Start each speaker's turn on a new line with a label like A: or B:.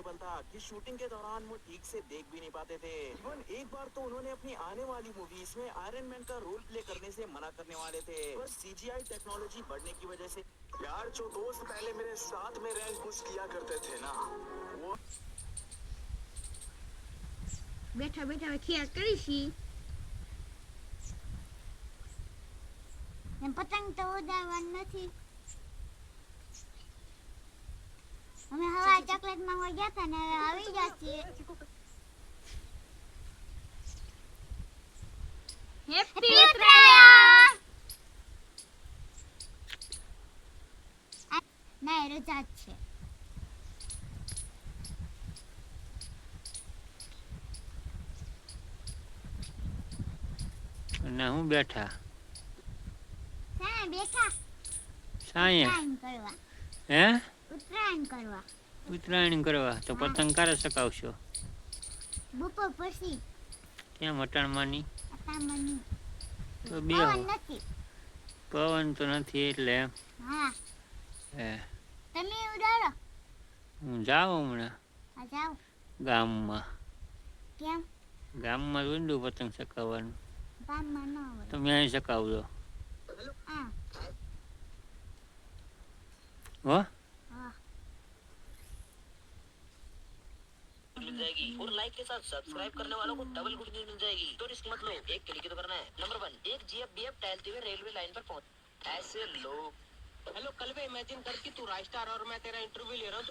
A: Comfortable था कि shooting के दौरान वो ठीक से देख भी नहीं पाते थे इवन एक बार तो उन्होंने अपनी आने वाली मूवीज में आयरन मैन का रोल प्ले करने से मना करने वाले थे पर सीजीआई टेक्नोलॉजी बढ़ने की वजह से
B: यार जो दोस्त पहले मेरे साथ में रैंक पुश किया करते थे ना वो
C: બેઠા બેઠા ખિયા કરીશી
D: ને પતંગ તો ઉડાડવાનું નથી ચોકલેટ માંગવા ગયા હતા ને હવે આવી ગયા છીએ.
C: હેપી
D: ઉત્તરાયણ! ના એ રજા છે.
E: અને હું બેઠા?
D: હા બેઠા.
E: સાંયે
D: કરવા.
E: હે?
D: ઉત્તરાયણ કરવા.
E: ઉત્તરાયણ કરવા તો પતંગ કારે સકાવશો?
D: બપોર પછી.
E: કેમ અટાણમાંની તો બે
D: પવન નથી.
E: પવન તો નથી એટલે
D: હા.
E: હે.
D: તમે ઉડાડો.
E: હું જાઉં હમણાં.
D: જાઓ.
E: ગામમાં.
D: કેમ?
E: ગામમાં ઊંડું પતંગ સકાવવાનું.
D: ગામમાં ન
E: તમે અહીં સકાવજો.
D: હો.
E: હા?
F: मिल जाएगी और लाइक के साथ सब्सक्राइब करने वालों को डबल गुड न्यूज़ मिल जाएगी। तो रिस्क मत लो। एक क्लिक तो करना है। नंबर वन एक जीएफ बीएफ टहलते हुए रेलवे लाइन पर पहुँच ऐसे लोग हेलो कल वे इमेजिन कर कि तू राजस्टार और मैं तेरा इंटरव्यू ले रहा हूँ